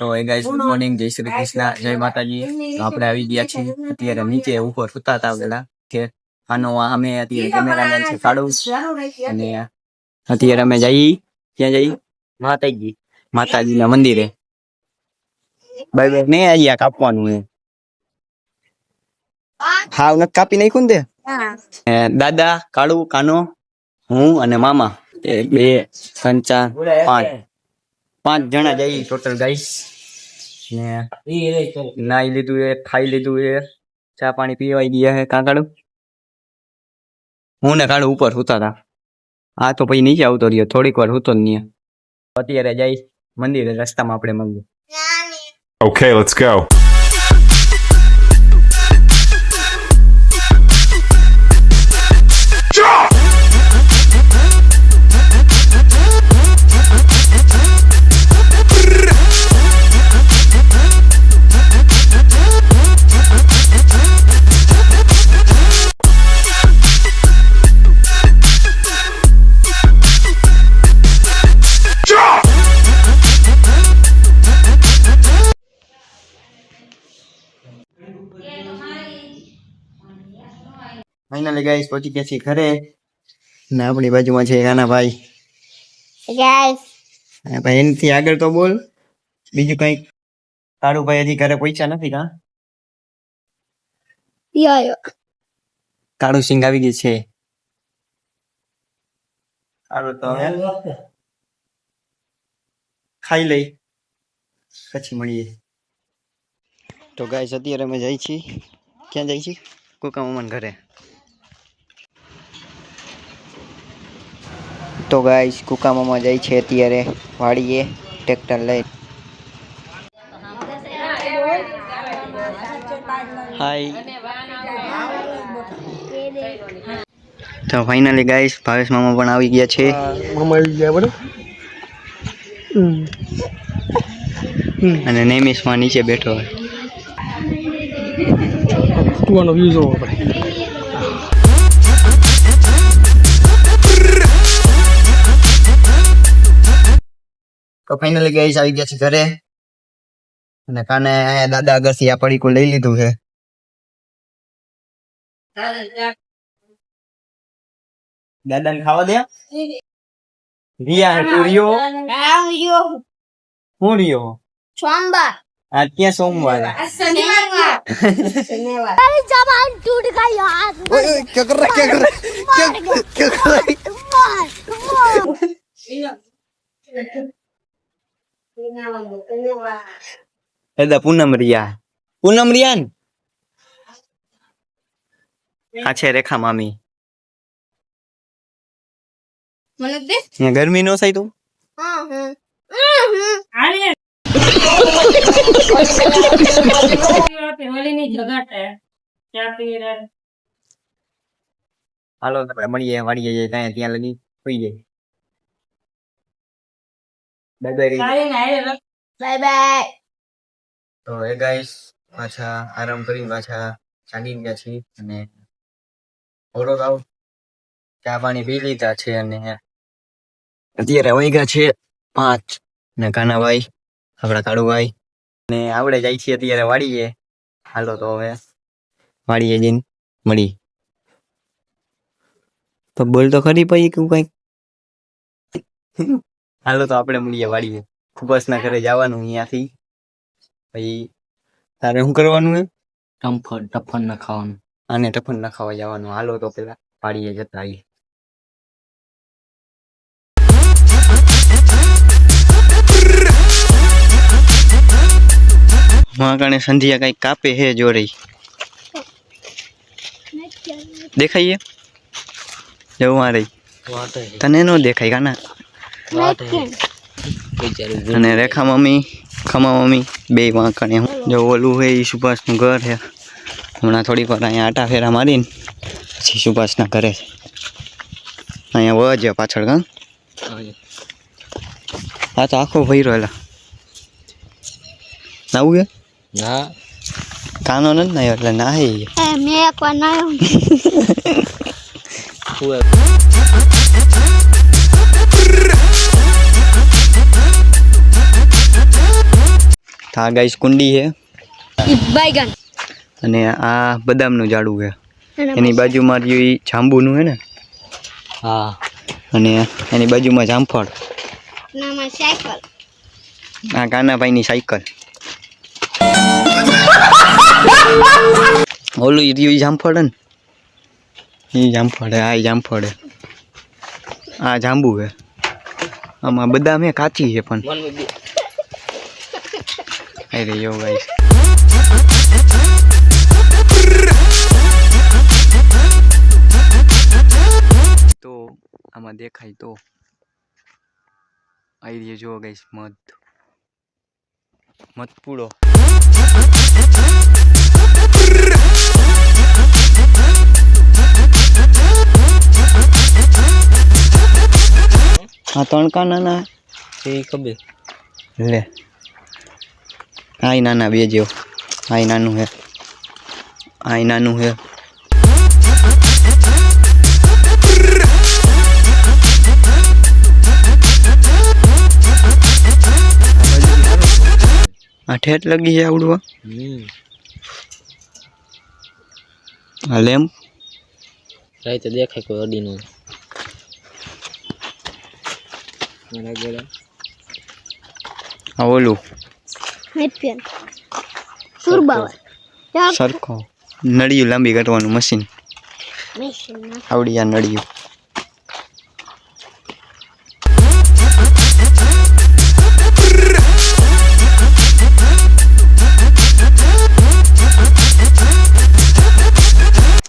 તો એ guys good morning જય શ્રી કૃષ્ણ જય માતાજી. તો આપણે આવી ગયા છીએ. અત્યારે નીચે ઉપર સુતા હતા પેલા કે આનો અમે અત્યારે કેમેરામેન છે કાઢું. અને અત્યારે. અમે જઈ ક્યાં જઈ? માતાજી. માતાજીના મંદિરે. બાય બાય નહીં આવી કાપવાનું હે હાવ નથી કાપી નાખ્યું ને તે? દાદા કાળુ કાનો હું અને મામા. બે ત્રણ ચાર પાંચ. પાંચ જણા જઈ ટોટલ ગાઈસ ને નાઈ લીધું એ ખાઈ લીધું એ ચા પાણી પીવાઈ ગયા હે કાં હું ને કાળું ઉપર સુતા હતા આ તો પછી નીચે આવતો રહ્યો થોડીક વાર સુતો નહીં. અત્યારે જઈશ મંદિરે રસ્તામાં આપણે મળીએ Okay, let's go. Finally guys પહોંચી ગયા છીએ ઘરે. ને આપણી બાજુમાં છે કાના ભાઈ. ગાઈસ ભાઈ એનથી આગળ તો બોલ. બીજું કંઈક? તારું ભાઈ હજી ઘરે પૈસા નથી કા. કાળું સિંગ આવી ગઈ છે. તો. ખાઈ લઈ. પછી મળીએ. તો ગાઈસ અત્યારે અમે જઈ છીએ. ક્યાં જઈ છીએ? કોકા મમન ઘરે. તો ગાઈસ કુકામામાં જાય છે અત્યારે. વાડીએ ટ્રેક્ટર લઈ. હાય તો ફાઇનલી ગાઈશ ભાવેશ મામા પણ આવી ગયા છે. મામા આવી ગયા બરાબર? અને નેમિશમાં નીચે બેઠો હોય. વ્યૂ જોવો તો ફાઇનલી ગાઈસ આવી ગયા છે ઘરે અને કાને અહીંયા દાદા આગળથી આ પડીકું લઈ લીધું છે દાદાને ખાવા દે રિયા તું રિયો I'm you. હું રિયો Chwamba. આ ક્યાં સોમવાર Shaniwar. Shaniwar. मेरी जबान टूट गई यार ઓય ઓય ક્યાં કર રહા ક્યાં કર રહા ક્યાં ક્યાં કર રહા દાદા પૂનમ રિયા પૂનમ રિયાન આ છે રેખા મામી મને દે અહીંયા ગરમી નો થાય તું હા હા હાલો મળીએ વાળીએ જઈએ ત્યાં ત્યાં લગી સુઈ જાય બાય બાય બાય તો એ ગાઈસ પાછા આરામ કરીને પાછા જાગી ગયા છીએ અને ઓરો ગાવ ચા પાણી પી લીધા છે અને અત્યારે વાગ્યા છે પાંચ ને કાનાભાઈ આપણા કાળુભાઈ. ને આપણે જાય છીએ અત્યારે વાડીએ. હાલો તો હવે વાડીએ જઈને મળી. તો બોલ તો ખરી પછી કેવું કંઈક હાલો તો આપણે મળીએ વાડીએ. ખુબસના ઘરે જવાનું અહીંયાથી. પછી તારે શું કરવાનું હે ટફન ટફન ના ખાવાનું. આને ટફન ના ખાવા જવાનું. હાલો તો પેલા પાડીએ જતા આવીએ. મહાકાણે સંધ્યા કઈ કાપે હે જોડે? દેખાઈએ? જવું આ રહી તને નો દેખાય કાના? અને રેખા મમ્મી ખમા મમ્મી બે વાંકણે જો ઓલું હે એ સુભાષનું ઘર છે. હમણાં થોડીક વાર અહીંયા આટા ફેરા મારીને પછી સુભાષના ઘરે છે. અહીંયા વજ પાછળ કાં આ તો આખો ભૈરો એલા. નાવું કે? ના. કાનો નથી નાયો એટલે નાહી. એ મેં એકવાર નાયો. આ ગાઈસ કુંડી છે. બાયગન. અને આ બદામનું ઝાડું છે. એની બાજુમાં રહ્યું જાંબુનું છે ને? હા. અને એની બાજુમાં જામફળ. આ કાનાભાઈની સાયકલ. ઓલું રહ્યું જામફળ ને? એ જામફળ આ જામફળ આ જાંબુ છે. આમાં બદામ કાચી છે પણ. અરે યો ગાઈસ તો આમાં દેખાય તો આઈ રહ્યો જો ગાઈસ મધ મધ પૂડો આ તણકા નાના એ ખબર. લે. આય નાના બે જેવો આય નાનું હે. આય નાનું હે. આ ઠેઠ લગી છે આવડવા. આ લેમ્પ. તો દેખાય કોઈ અડી નું આ ઓલું. નેપિયન સુરબાવર સરખો. નળિયું લાંબી કાઢવાનું મશીન આવડી નળિયું.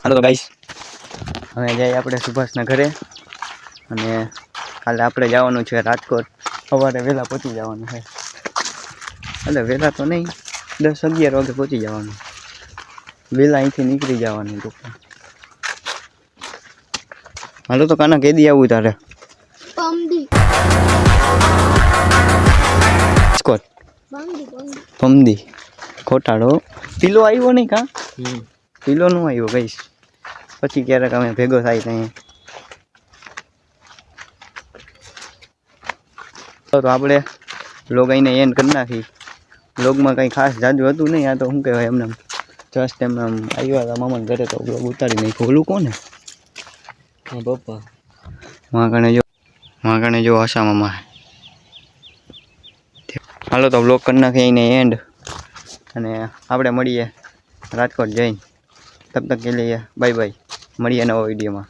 હાલો તો ગાઈશ હવે જઈએ આપણે સુભાષના ઘરે. અને કાલે આપણે જવાનું છે રાજકોટ. સવારે વહેલા પહોંચી જવાનું છે. એટલે વહેલા તો નહીં. દસ અગિયાર વાગે પહોંચી જવાનું. વહેલા અહીંથી નીકળી જવાનું ટૂંકમાં હાલો તો કાના કેદી આવું તારે. પમદી ખોટાડો. પીલો આવ્યો નહીં કા? પીલો નું આવ્યો કઈશ પછી ક્યારેક અમે ભેગો થાય ત્યાં. તો આપણે લોગ એને એન કરી નાખી લોગમાં કંઈ ખાસ જાજુ હતું નહીં આ તો શું કહેવાય એમને જસ્ટ એમને આમ આવ્યા હતા મામાને ઘરે તો બ્લોગ ઉતારી નહીં ઓલું કોને હા? પપ્પા. કણે જો વાં કણે જો આશા મામા હાલો તો બ્લોગ કરી નાખીએ એને એન્ડ અને આપણે મળીએ રાજકોટ જઈને. તબ તક કે લઈએ. બાય બાય મળીએ નવા વિડીયોમાં